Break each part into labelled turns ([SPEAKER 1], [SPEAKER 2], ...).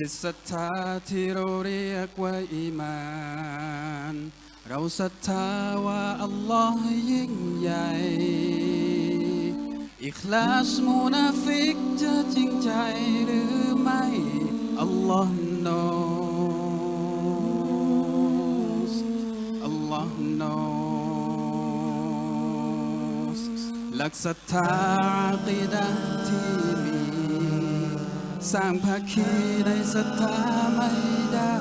[SPEAKER 1] จิตศรัทธาที่เราเรียกว่าอีมาน เราศรัทธาว่าอัลลอฮ์ยิ่งใหญ่ อิคลาสมุนาฟิกจะจริงใจหรือไม่ อัลลอฮ์ knows อัลลอฮ์ knows หลักศรัทธาอากีดะที่ สร้างภาคีในศรัทธาไม่ได้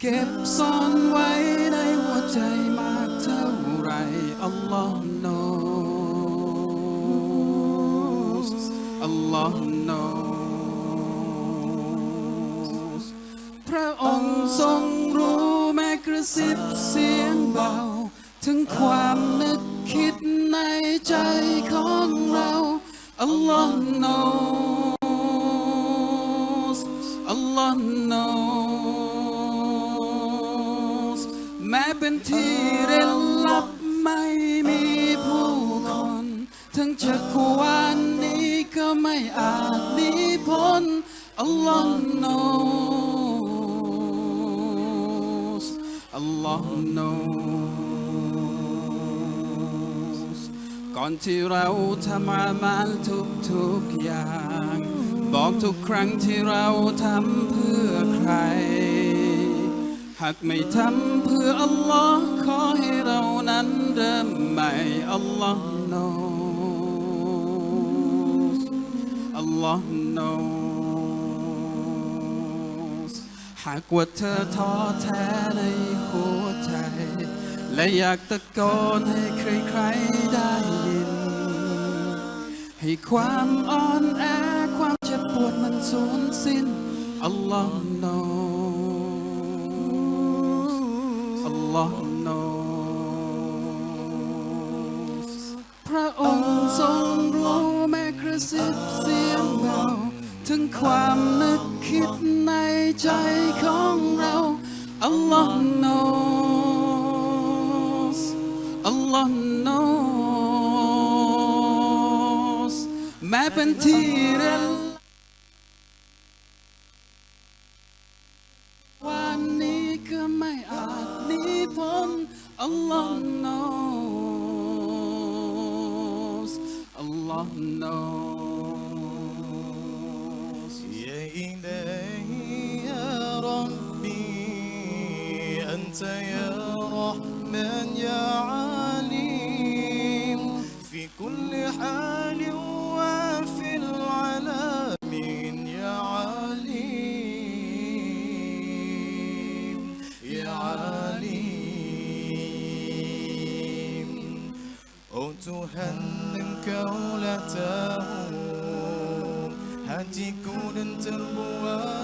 [SPEAKER 1] เก็บซ่อนไว้ในหัวใจมากเท่าไรอัลลอฮ์ knows อัลลอฮ์ knows พระองค์ทรงรู้แม้กระซิบเสียงเบา ถึงความนึกคิดในใจของ เราอัลลอฮ์ knows อัลลอฮ์ knows แม้เป็นที่เร้นลับไม่มีผู้คนทั้งจักรวาลนี้ก็ไม่อาจหนีพ้นอัลลอฮ์ knows อัลลอฮ์ knows ก่อนที่เราทำอามาลทุกๆอย่าง บอกทุกครั้งที่เราทำเพื่อใคร หากไม่ทำเพื่ออัลลอฮ์ขอให้เรานั้นเริ่มใหม่อัลลอฮ์ knows อัลลอฮ์ knows หากว่าเธอท้อแท้ในหัวใจ และอยากตะโกนให้ใครๆได้ยิน ให้ความอ่อนแอความเจ็บปวดมันสูญสิ้นอัลลอฮ์ knows อัลลอฮ์ knows พระองค์ทรงรู้แม้กระซิบเสียงเบาถึงความนึกคิดในใจของเราอัลลอฮ์ knows por nós, me pentir el may adnipon Allah knows. Allah knows.
[SPEAKER 2] يا إلهي Rabbi, anta ya Rahman ya كل حال وفي العالمين يا عليم يا عليم. أتهنك ولته هاتي كل تربوة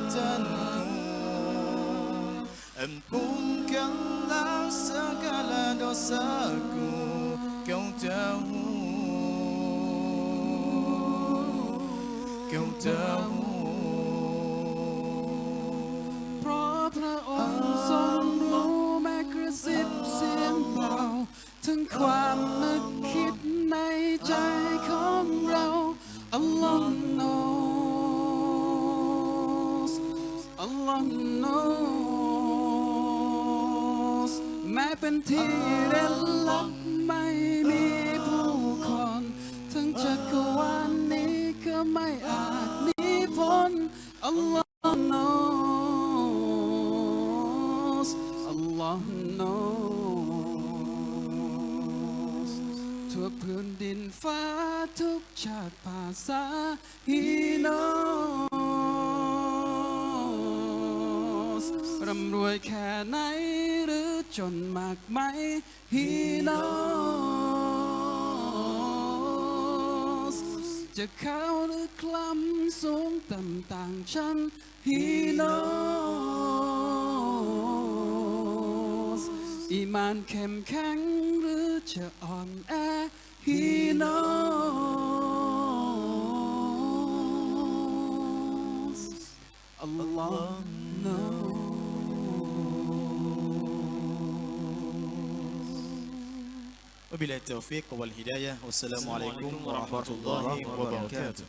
[SPEAKER 2] أمكنك الله سكلا دوساكو كوتاهو Kau tahu
[SPEAKER 1] เพราะพระองค์ทรงรู้แม้กระซิบเสียงเบาถึงความนึกคิดในใจของเราอัลลอฮ์ knows อัลลอฮ์ knows แม้เป็นที่เร้นลับไม่มี อัลลอฮ์ knows Allah knows ทั่วพื้นดินฟ้าทุกชาติภาษา He knows ร่ำรวยแค่ไหนหรือจนมากไหม He knows จะขาวหรือคล้ำสูงต่ำต่างชั้น He knows อีมานเข้มแข็งหรือจะอ่อนแอ He knows Allah knows
[SPEAKER 2] وبالله التوفيق والهداية والسلام عليكم ورحمة الله وبركاته.